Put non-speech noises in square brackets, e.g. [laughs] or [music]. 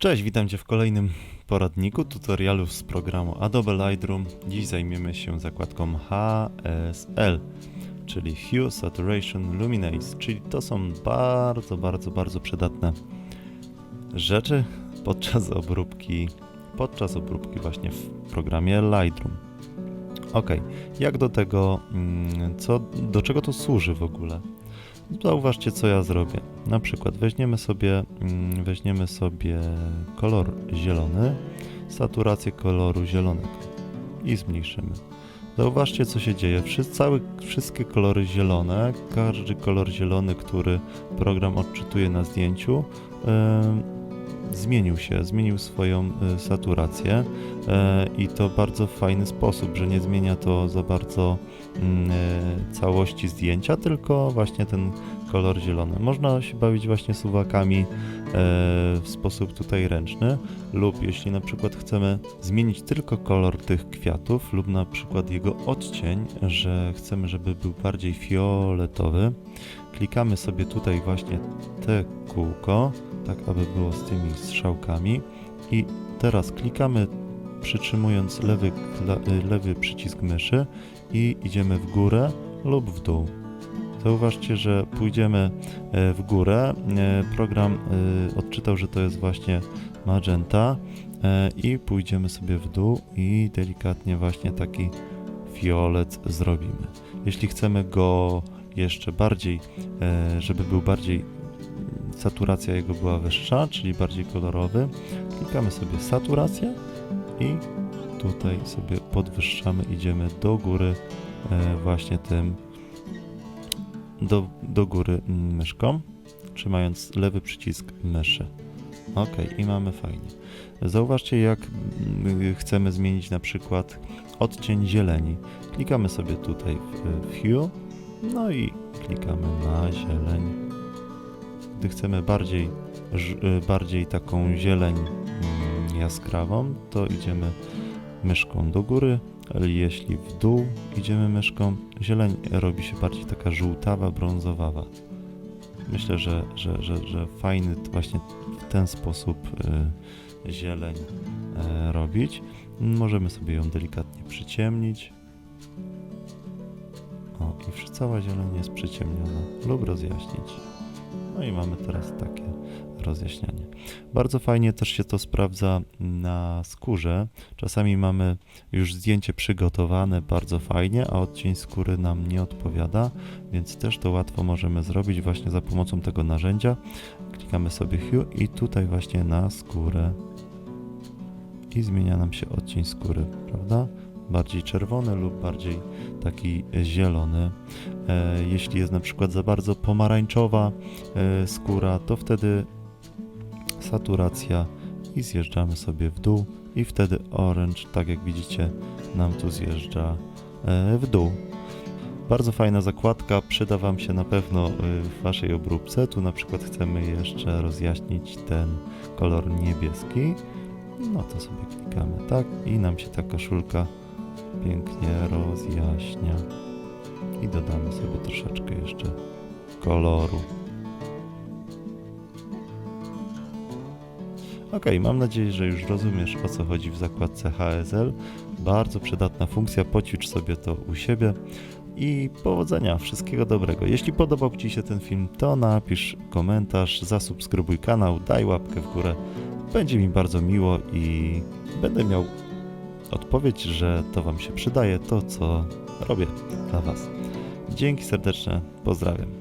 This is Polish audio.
Cześć, witam Cię w kolejnym poradniku tutorialu z programu Adobe Lightroom. Dziś zajmiemy się zakładką HSL, czyli Hue, Saturation, Luminance, czyli to są bardzo, bardzo, bardzo przydatne rzeczy podczas [laughs] obróbki, podczas obróbki właśnie w programie Lightroom. Ok, jak do tego, mm, co, do czego to służy w ogóle? Zauważcie, co ja zrobię. Na przykład weźmiemy sobie, mm, weźmiemy sobie kolor zielony, saturację koloru zielonego i zmniejszymy. Zauważcie, co się dzieje. Cały, wszystkie kolory zielone, każdy kolor zielony, który program odczytuje na zdjęciu, em, zmienił się, zmienił swoją y, saturację e, i to bardzo fajny sposób, że nie zmienia to za bardzo mm, e, całości zdjęcia, tylko właśnie ten kolor zielony. Można się bawić właśnie suwakami e, w sposób tutaj ręczny lub jeśli na przykład chcemy zmienić tylko kolor tych kwiatów lub na przykład jego odcień, że chcemy, żeby był bardziej fioletowy, klikamy sobie tutaj właśnie te kółko, tak aby było z tymi strzałkami i teraz klikamy przytrzymując lewy, y, lewy przycisk myszy i idziemy w górę lub w dół. Zauważcie, że pójdziemy e, w górę. e, Program e, odczytał, że to jest właśnie magenta i pójdziemy sobie w dół i delikatnie właśnie taki fiolet zrobimy. Jeśli chcemy go jeszcze bardziej, żeby był bardziej saturacja jego była wyższa, czyli bardziej kolorowy, klikamy sobie saturację i tutaj sobie podwyższamy, idziemy do góry właśnie tym do, do góry myszką, trzymając lewy przycisk myszy. Ok, i mamy fajnie. Zauważcie, jak mm, chcemy zmienić na przykład odcień zieleni. Klikamy sobie tutaj w, Hue, no i klikamy na zieleń. Gdy chcemy bardziej, y, bardziej taką zieleń mm, jaskrawą, to idziemy myszką do góry, jeśli w dół idziemy myszką, zieleń robi się bardziej taka żółtawa, brązowawa. Myślę, że, że, że, że fajny właśnie w ten sposób y, zieleń e, robić. Możemy sobie ją delikatnie przyciemnić. O, i cała zieleń jest przyciemniona lub rozjaśnić. No i mamy teraz takie rozjaśnianie. Bardzo fajnie też się to sprawdza na skórze. Czasami mamy już zdjęcie przygotowane bardzo fajnie, a odcień skóry nam nie odpowiada, więc też to łatwo możemy zrobić właśnie za pomocą tego narzędzia. Klikamy sobie Hue i tutaj właśnie na skórę i zmienia nam się odcień skóry, prawda? Bardziej czerwony lub bardziej taki zielony. E, jeśli jest na przykład za bardzo pomarańczowa e, skóra, to wtedy saturacja i zjeżdżamy sobie w dół i wtedy orange, tak jak widzicie, nam tu zjeżdża e, w dół. Bardzo fajna zakładka, przyda Wam się na pewno e, w Waszej obróbce. Tu na przykład chcemy jeszcze rozjaśnić ten kolor niebieski. No to sobie klikamy tak i nam się ta koszulka pięknie rozjaśnia. I dodamy sobie troszeczkę jeszcze koloru. Ok, mam nadzieję, że już rozumiesz o co chodzi w zakładce HSL. Bardzo przydatna funkcja, poćwicz sobie to u siebie i powodzenia, wszystkiego dobrego. Jeśli podobał Ci się ten film, to napisz komentarz, zasubskrybuj kanał, daj łapkę w górę. Będzie mi bardzo miło i będę miał odpowiedź, że to Wam się przydaje, to co robię dla Was. Dzięki serdeczne, pozdrawiam.